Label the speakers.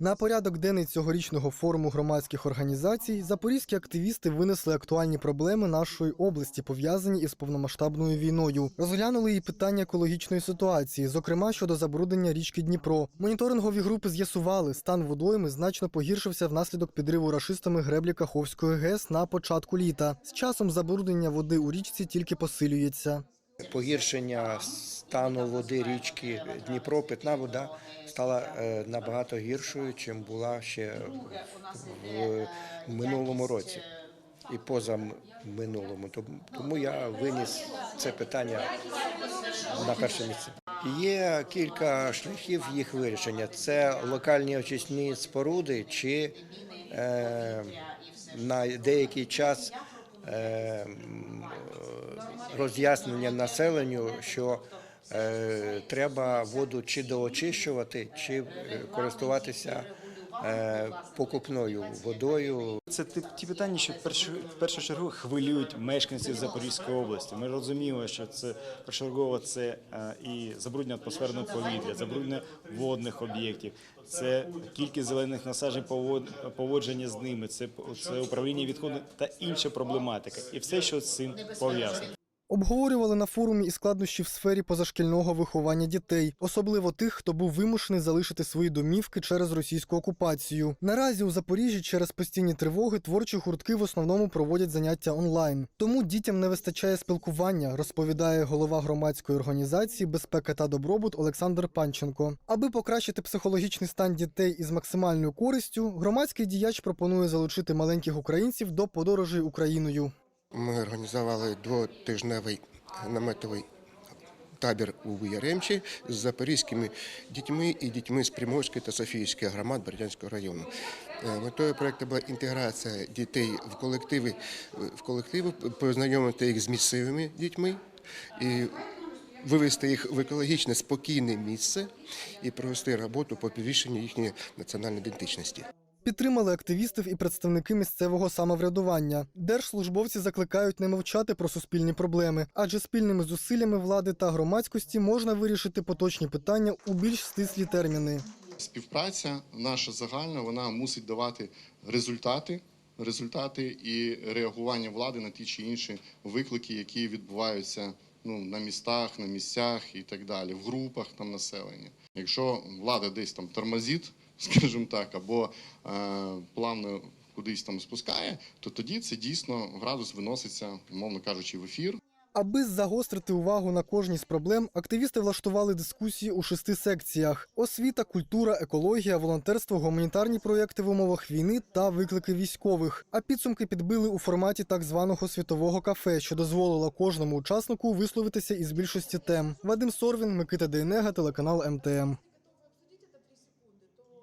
Speaker 1: На порядок денний цьогорічного форуму громадських організацій запорізькі активісти винесли актуальні проблеми нашої області, пов'язані із повномасштабною війною. Розглянули і питання екологічної ситуації, зокрема щодо забруднення річки Дніпро. Моніторингові групи з'ясували, стан водойми значно погіршився внаслідок підриву рашистами греблі Каховської ГЕС на початку літа. З часом забруднення води у річці тільки посилюється.
Speaker 2: Погіршення стану води річки Дніпро, питна вода стала е, набагато гіршою, чим була ще в минулому році і поза минулому. Тому я виніс це питання на перше місце. Є кілька шляхів їх вирішення: це локальні очисні споруди, чи е, на деякий час е, роз'яснення населенню, що треба воду чи доочищувати, чи е, користуватися е, покупною водою.
Speaker 3: Це ті, питання, що в першу, чергу хвилюють мешканців Запорізької області. Ми розуміємо, що це першочергово це е, і забруднення атмосферного повітря, забруднення водних об'єктів, це кількість зелених насаджень, повод- поводження з ними, це, це управління відходами та інша проблематика, і все, що з цим пов'язано.
Speaker 1: Обговорювали на форумі і складнощі в сфері позашкільного виховання дітей, особливо тих, хто був вимушений залишити свої домівки через російську окупацію. Наразі у Запоріжжі через постійні тривоги творчі гуртки в основному проводять заняття онлайн. Тому дітям не вистачає спілкування, розповідає голова громадської організації Безпека та добробут Олександр Панченко. Аби покращити психологічний стан дітей із максимальною користю, громадський діяч пропонує залучити маленьких українців до подорожей Україною.
Speaker 4: Ми організували двотижневий наметовий табір у Яремчі з запорізькими дітьми і дітьми з Приморської та Софіївської громад Бердянського району. Е, Метою проекту була інтеграція дітей в колективи, в колективи, познайомити їх з місцевими дітьми і вивести їх в екологічне спокійне місце і провести роботу по підвищенню їхньої національної ідентичності.
Speaker 1: Підтримали активістів і представники місцевого самоврядування. Держслужбовці закликають не мовчати про суспільні проблеми, адже спільними зусиллями влади та громадськості можна вирішити поточні питання у більш стислі терміни.
Speaker 5: Співпраця наша загальна вона мусить давати результати, результати і реагування влади на ті чи інші виклики, які відбуваються ну на містах, на місцях і так далі, в групах там населення. Якщо влада десь там тормозить, скажімо так, або е, плавно кудись там спускає, то тоді це дійсно градус виноситься, умовно кажучи, в ефір.
Speaker 1: Аби загострити увагу на кожній з проблем, активісти влаштували дискусії у шести секціях: освіта, культура, екологія, волонтерство, гуманітарні проєкти в умовах війни та виклики військових. А підсумки підбили у форматі так званого світового кафе, що дозволило кожному учаснику висловитися із більшості тем. Вадим Сорвін, Микита Дейнега, телеканал МТМ.